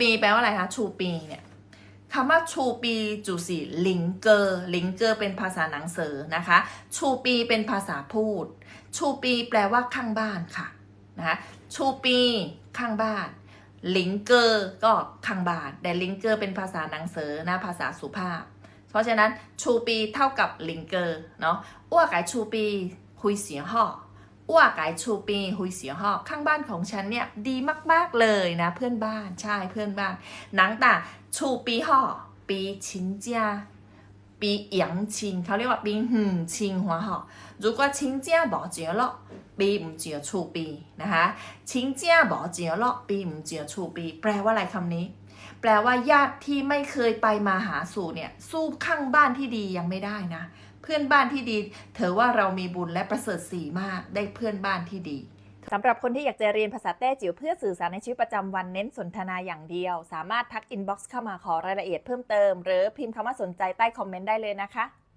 ปีแปลว่าอะไรคะชูปีเนี่ยคำว่าชูปีจูสีลิงเกอร์ลิงเกอร์เป็นภาษาหนังสือนะคะ ชูปีเป็นภาษาพูด ชูปีแปลว่าข้างบ้านค่ะนะคะชูปีข้างบ้านลิงเกอร์ก็ข้างบ้านแต่ลิงเกอร์เป็นภาษาหนังสือนะภาษาสุภาพ เพราะฉะนั้นชูปีเท่ากับลิงเกอร์เนาะอ้วกไก่ชูปีคุยเสียงห่อ อ้วกไก่ชูปีหุยเสียหอบข้างบ้านของฉันเนี่ยดีมากๆเลยนะเพื่อนบ้านใช่เพื่อนบ้านหนังตาชูปีหอปีชินจ้าปีเอียงชิงเขาเรียกว่าปีหึงชิงหัวหอถ้ว่าชิงเจ้าบอกเจียละปีมเจียชูปีนะคะชิงเจ้ยบอกเจียละปีม่เจียชูปี แปลว่าอะไรคำนี้ แปลว่าญาติที่ไม่เคยไปมาหาสู่เนี่ย สู้ข้างบ้านที่ดียังไม่ได้นะ เพื่อนบ้านที่ดีเธอว่าเรามีบุญและประเสริฐสีมากได้เพื่อนบ้านที่ดีสำหรับคนที่อยากจะเรียนภาษาแต้จิ๋วเพื่อสื่อสารในชีวิตประจำวันเน้นสนทนาอย่างเดียว สามารถทักอินบ็อกซ์เข้ามาขอรายละเอียดเพิ่มเติม หรือพิมพ์คำว่าสนใจใต้คอมเมนต์ได้เลยนะคะ